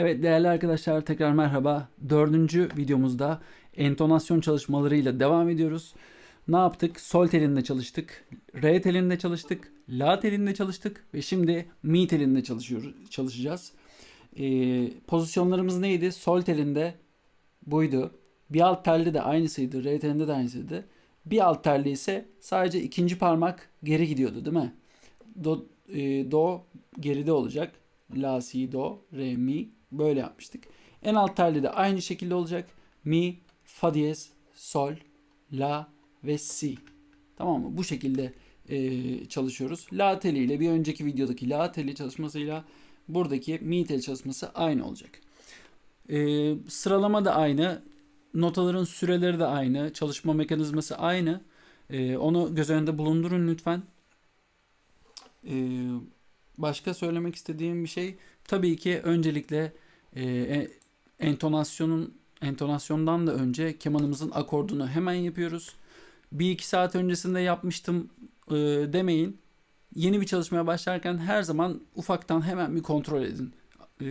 Evet değerli arkadaşlar tekrar merhaba. Dördüncü videomuzda entonasyon çalışmalarıyla devam ediyoruz. Ne yaptık? Sol telinde çalıştık. Re telinde çalıştık. La telinde çalıştık. Ve şimdi mi telinde çalışıyoruz, çalışacağız. Ee, pozisyonlarımız neydi? Sol telinde buydu. Bir alt telde de aynısıydı. Re telinde de aynısıydı. Bir alt telde ise sadece ikinci parmak geri gidiyordu değil mi? Do, e, do geride olacak. La, si, do, re, mi böyle yapmıştık. En alt telde de aynı şekilde olacak. Mi, fa diyez, sol, la ve si. Tamam mı? Bu şekilde e, çalışıyoruz. La teli ile bir önceki videodaki la teli çalışmasıyla buradaki mi teli çalışması aynı olacak. E, sıralama da aynı. Notaların süreleri de aynı. Çalışma mekanizması aynı. E, onu göz önünde bulundurun lütfen. E, başka söylemek istediğim bir şey tabii ki öncelikle e, e, entonasyonun entonasyondan da önce kemanımızın akordunu hemen yapıyoruz. Bir iki saat öncesinde yapmıştım e, demeyin. Yeni bir çalışmaya başlarken her zaman ufaktan hemen bir kontrol edin e,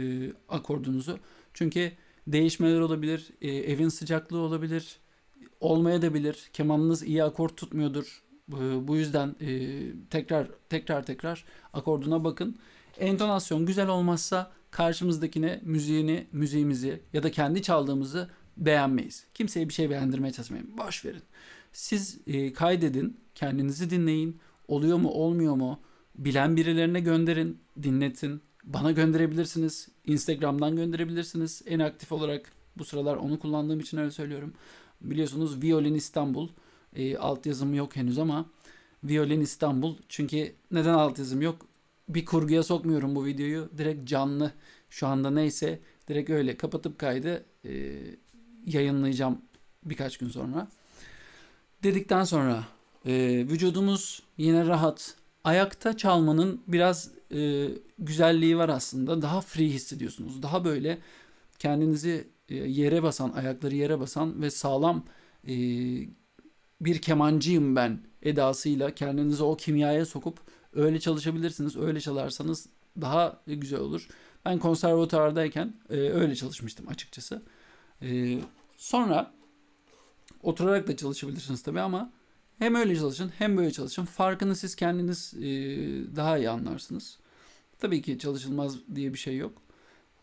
akordunuzu. Çünkü değişmeler olabilir, e, evin sıcaklığı olabilir, olmayabilir. Kemanınız iyi akor tutmuyordur. E, bu yüzden e, tekrar tekrar tekrar akorduna bakın. Entonasyon güzel olmazsa karşımızdakine müziğini, müziğimizi ya da kendi çaldığımızı beğenmeyiz. Kimseye bir şey beğendirmeye çalışmayın. Boş verin. Siz e, kaydedin, kendinizi dinleyin. Oluyor mu, olmuyor mu? Bilen birilerine gönderin, dinletin. Bana gönderebilirsiniz. Instagram'dan gönderebilirsiniz. En aktif olarak bu sıralar onu kullandığım için öyle söylüyorum. Biliyorsunuz Violin İstanbul. E, altyazım yok henüz ama Violin İstanbul. Çünkü neden altyazım yok? Bir kurguya sokmuyorum bu videoyu. Direkt canlı şu anda neyse direkt öyle kapatıp kaydı e, yayınlayacağım birkaç gün sonra. Dedikten sonra e, vücudumuz yine rahat. Ayakta çalmanın biraz e, güzelliği var aslında. Daha free hissediyorsunuz. Daha böyle kendinizi e, yere basan, ayakları yere basan ve sağlam e, bir kemancıyım ben edasıyla kendinizi o kimyaya sokup Öyle çalışabilirsiniz. Öyle çalarsanız daha güzel olur. Ben konservatuvardayken e, öyle çalışmıştım açıkçası. E, sonra oturarak da çalışabilirsiniz tabii ama hem öyle çalışın hem böyle çalışın. Farkını siz kendiniz e, daha iyi anlarsınız. Tabii ki çalışılmaz diye bir şey yok.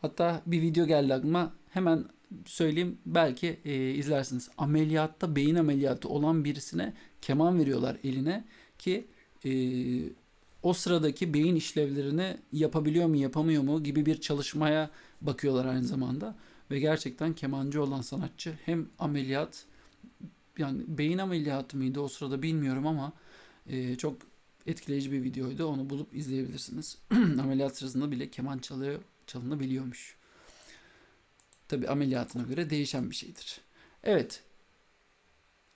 Hatta bir video geldi aklıma. Hemen söyleyeyim belki e, izlersiniz. Ameliyatta beyin ameliyatı olan birisine keman veriyorlar eline ki e, o sıradaki beyin işlevlerini yapabiliyor mu yapamıyor mu gibi bir çalışmaya bakıyorlar aynı zamanda. Ve gerçekten kemancı olan sanatçı hem ameliyat yani beyin ameliyatı mıydı o sırada bilmiyorum ama e, çok etkileyici bir videoydu. Onu bulup izleyebilirsiniz. ameliyat sırasında bile keman çalıyor, çalınabiliyormuş. Tabi ameliyatına göre değişen bir şeydir. Evet.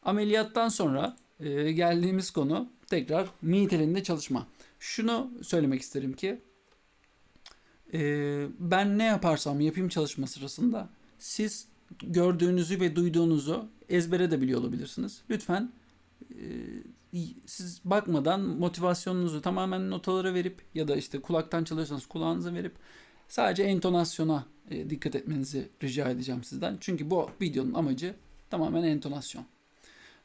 Ameliyattan sonra e, geldiğimiz konu tekrar mi telinde çalışma şunu söylemek isterim ki e, ben ne yaparsam yapayım çalışma sırasında siz gördüğünüzü ve duyduğunuzu ezbere de biliyor olabilirsiniz. Lütfen e, siz bakmadan motivasyonunuzu tamamen notalara verip ya da işte kulaktan çalıyorsanız kulağınıza verip sadece entonasyona e, dikkat etmenizi rica edeceğim sizden. Çünkü bu videonun amacı tamamen entonasyon.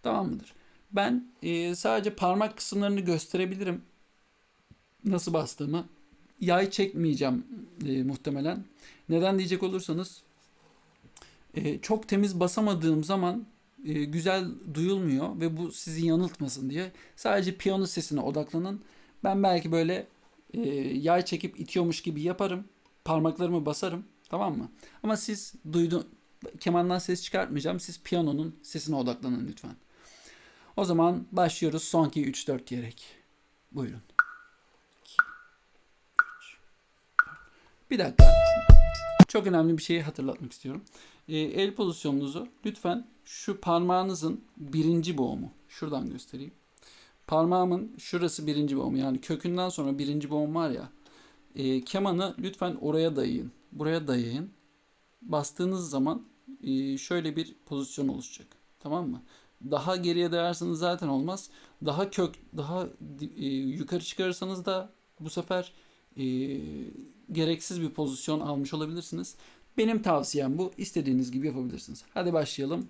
Tamam mıdır? Ben e, sadece parmak kısımlarını gösterebilirim nasıl bastığımı yay çekmeyeceğim e, muhtemelen. Neden diyecek olursanız e, çok temiz basamadığım zaman e, güzel duyulmuyor ve bu sizi yanıltmasın diye sadece piyano sesine odaklanın. Ben belki böyle e, yay çekip itiyormuş gibi yaparım. Parmaklarımı basarım. Tamam mı? Ama siz duydu kemandan ses çıkartmayacağım. Siz piyanonun sesine odaklanın lütfen. O zaman başlıyoruz son 2 3 4 diyerek. Buyurun. Bir dakika. Çok önemli bir şeyi hatırlatmak istiyorum. E, el pozisyonunuzu lütfen şu parmağınızın birinci boğumu. Şuradan göstereyim. Parmağımın şurası birinci boğum. Yani kökünden sonra birinci boğum var ya. E, kemanı lütfen oraya dayayın. Buraya dayayın. Bastığınız zaman e, şöyle bir pozisyon oluşacak. Tamam mı? Daha geriye dayarsanız zaten olmaz. Daha kök, daha e, yukarı çıkarırsanız da bu sefer e, gereksiz bir pozisyon almış olabilirsiniz. Benim tavsiyem bu. İstediğiniz gibi yapabilirsiniz. Hadi başlayalım.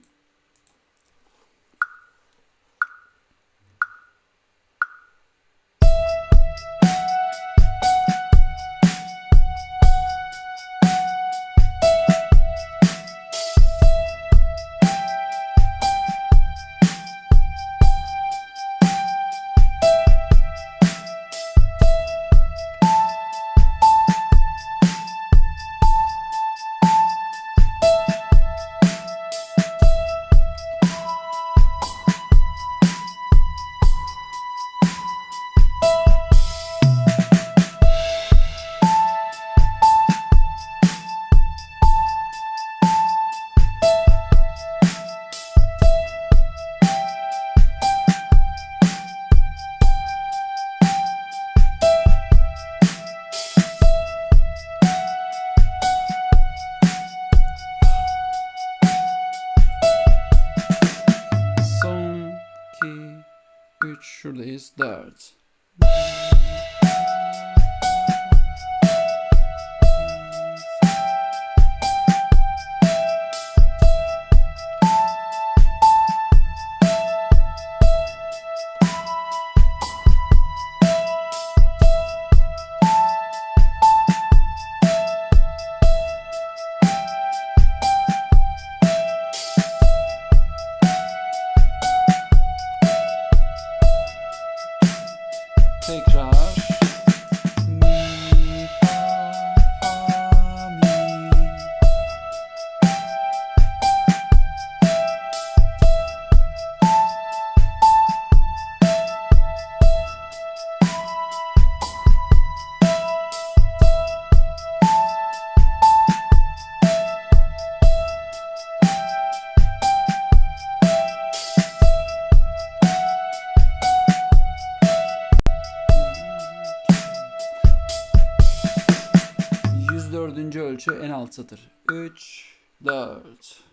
16'dır. 3, 4.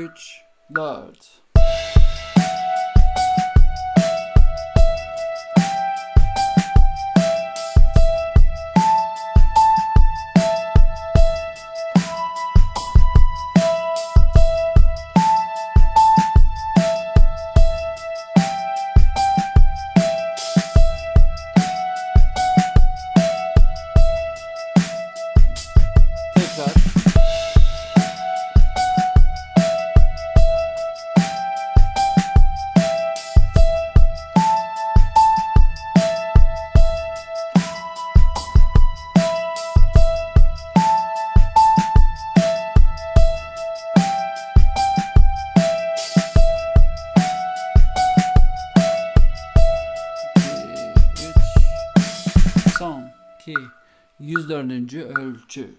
3, 4. two.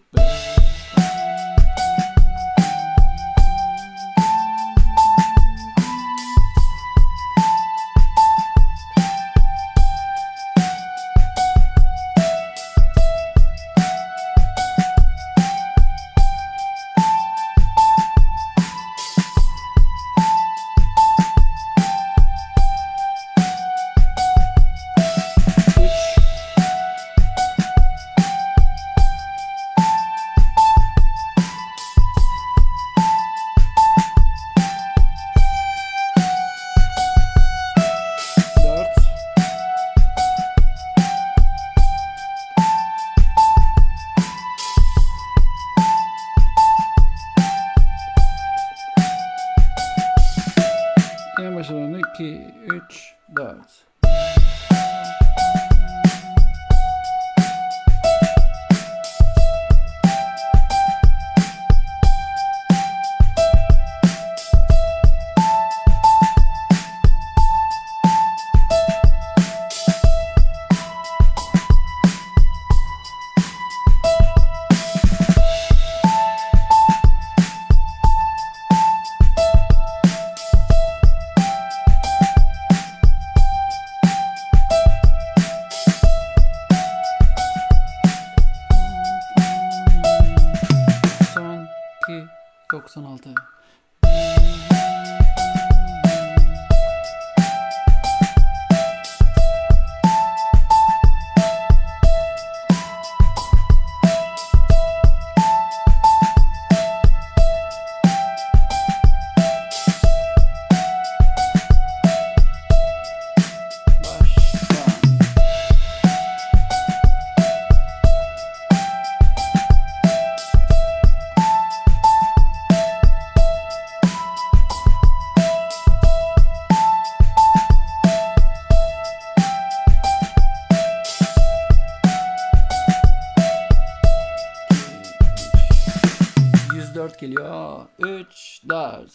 Üç,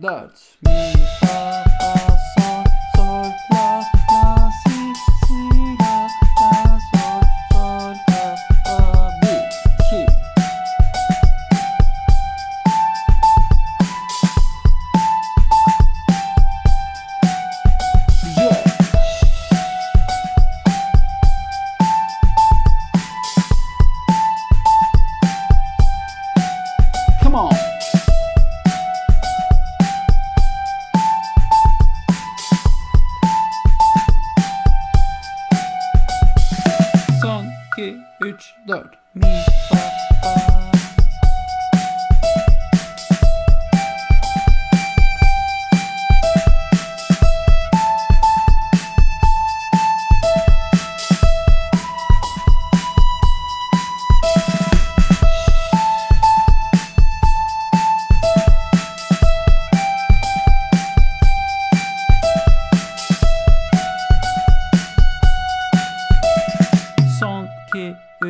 4. me. note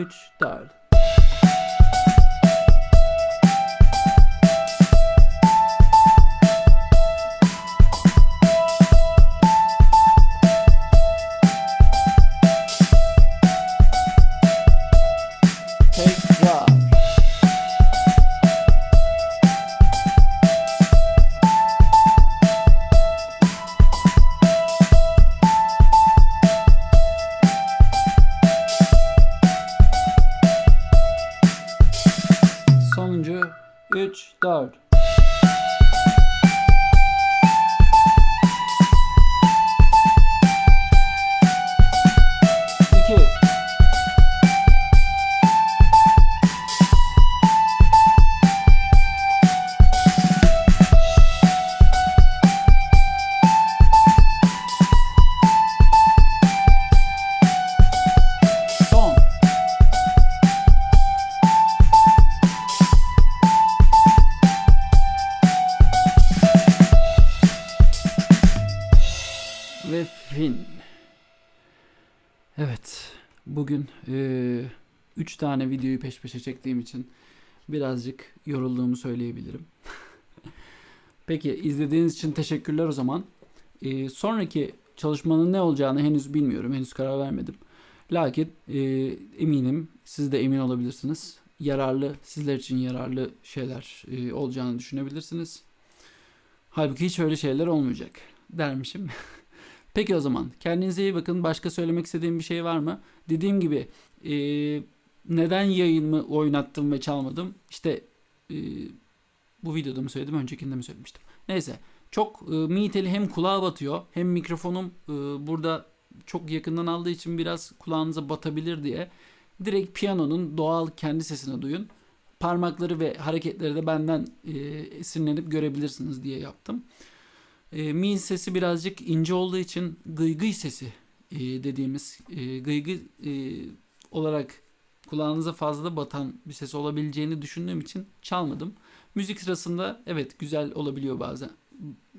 3, 4. Sonuncu 3 4 ve fin. Evet, bugün 3 tane videoyu peş peşe çektiğim için birazcık yorulduğumu söyleyebilirim. Peki izlediğiniz için teşekkürler o zaman. Eee, sonraki çalışmanın ne olacağını henüz bilmiyorum, henüz karar vermedim. Lakin eee, eminim, siz de emin olabilirsiniz. Yararlı, sizler için yararlı şeyler eee, olacağını düşünebilirsiniz. Halbuki hiç öyle şeyler olmayacak dermişim. Peki o zaman kendinize iyi bakın. Başka söylemek istediğim bir şey var mı? Dediğim gibi e, neden yayınımı oynattım ve çalmadım? İşte e, bu videoda mı söyledim, öncekinde mi söylemiştim? Neyse. Çok e, mi hem kulağa batıyor hem mikrofonum e, burada çok yakından aldığı için biraz kulağınıza batabilir diye direkt piyanonun doğal kendi sesini duyun. Parmakları ve hareketleri de benden e, esinlenip görebilirsiniz diye yaptım. E, mi sesi birazcık ince olduğu için gıygıy sesi e, dediğimiz e, gıygı e, olarak kulağınıza fazla batan bir ses olabileceğini düşündüğüm için çalmadım. Müzik sırasında evet güzel olabiliyor bazen.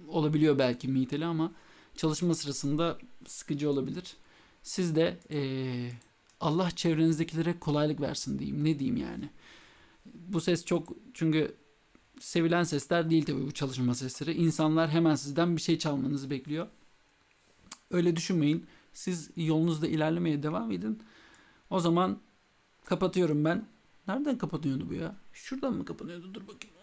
Olabiliyor belki mi ama çalışma sırasında sıkıcı olabilir. Siz de e, Allah çevrenizdekilere kolaylık versin diyeyim. Ne diyeyim yani. Bu ses çok çünkü sevilen sesler değil tabii bu çalışma sesleri. İnsanlar hemen sizden bir şey çalmanızı bekliyor. Öyle düşünmeyin. Siz yolunuzda ilerlemeye devam edin. O zaman kapatıyorum ben. Nereden kapanıyordu bu ya? Şuradan mı kapanıyordu? Dur bakayım.